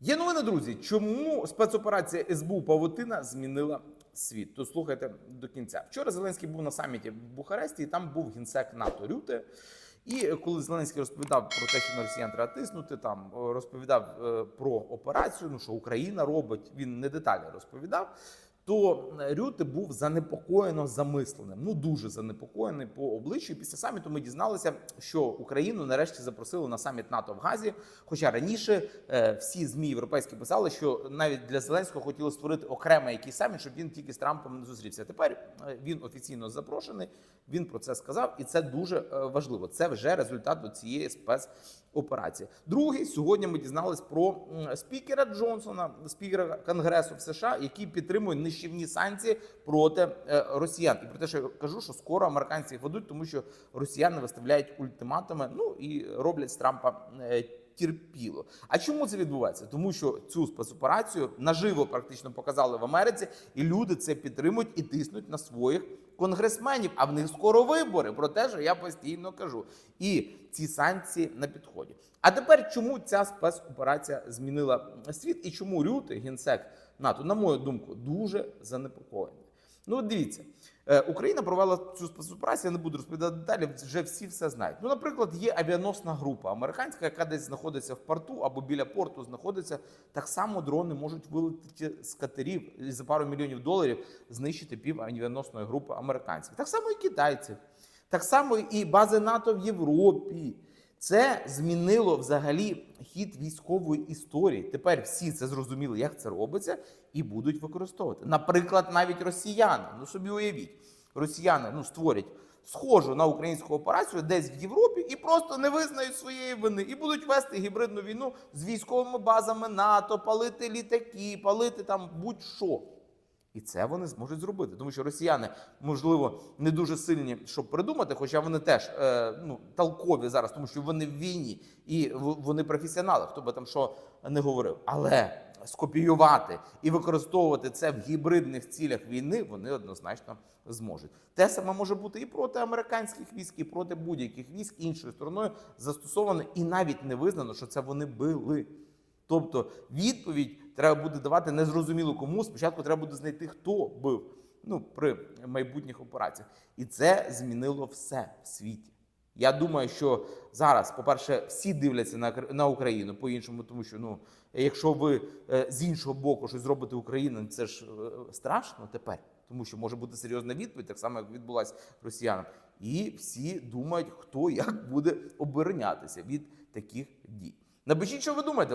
Є новини, друзі. Чому спецоперація СБУ Павутина змінила світ? То слухайте до кінця. Вчора Зеленський був на саміті в Бухаресті, і там був генсек НАТО Рюте. І коли Зеленський розповідав про те, що на росіян треба тиснути, там е, розповідав е, про операцію, ну що Україна робить, він не деталі розповідав. То Рюте був занепокоєно замисленим. Ну дуже занепокоєний по обличчю. Після саміту ми дізналися, що Україну нарешті запросили на саміт НАТО в Газі. Хоча раніше е, всі змі європейські писали, що навіть для Зеленського хотіли створити окремий якийсь саміт, щоб він тільки з Трампом не зустрівся. Тепер е, він офіційно запрошений. Він про це сказав, і це дуже е, важливо. Це вже результат до цієї спецоперації. Другий сьогодні ми дізналися про спікера Джонсона, спікера Конгресу в США, який підтримує нищівні санкції проти е, росіян. І про те, що я кажу, що скоро американці їх ведуть, тому що росіяни виставляють ультиматуми. Ну і роблять з Трампа. е, Терпіло. А чому це відбувається? Тому що цю спецоперацію наживо практично показали в Америці, і люди це підтримують і тиснуть на своїх конгресменів. А в них скоро вибори про те, що я постійно кажу. І ці санкції на підході. А тепер чому ця спецоперація змінила світ і чому Рюти, генсек НАТО, на мою думку, дуже занепокоєний. Ну, дивіться, е, Україна провела цю спецоперацію, я не буду розповідати деталі, вже всі все знають. Ну, наприклад, є авіаносна група американська, яка десь знаходиться в порту або біля порту знаходиться. Так само дрони можуть вилетіти з катерів і за пару мільйонів доларів знищити пів авіаносної групи американців. Так само і китайців, так само і бази НАТО в Європі. Це змінило взагалі хід військової історії. Тепер всі це зрозуміли, як це робиться, і будуть використовувати. Наприклад, навіть росіяни. Ну собі уявіть, росіяни ну створять схожу на українську операцію десь в Європі і просто не визнають своєї вини і будуть вести гібридну війну з військовими базами НАТО, палити літаки, палити там будь-що. І це вони зможуть зробити, тому що росіяни, можливо, не дуже сильні, щоб придумати, хоча вони теж е, ну, толкові зараз, тому що вони в війні і вони професіонали, хто би там що не говорив. Але скопіювати і використовувати це в гібридних цілях війни вони однозначно зможуть. Те саме може бути і проти американських військ, і проти будь-яких військ іншою стороною застосовано, і навіть не визнано, що це вони били. Тобто відповідь треба буде давати незрозуміло кому. Спочатку треба буде знайти, хто бив ну, при майбутніх операціях. І це змінило все в світі. Я думаю, що зараз, по-перше, всі дивляться на, на Україну по-іншому, тому що ну, якщо ви е, з іншого боку щось зробите Україну, це ж е, страшно тепер, тому що може бути серйозна відповідь, так само як відбулася росіянам. І всі думають, хто як буде оборонятися від таких дій. Напишіть, що ви думаєте.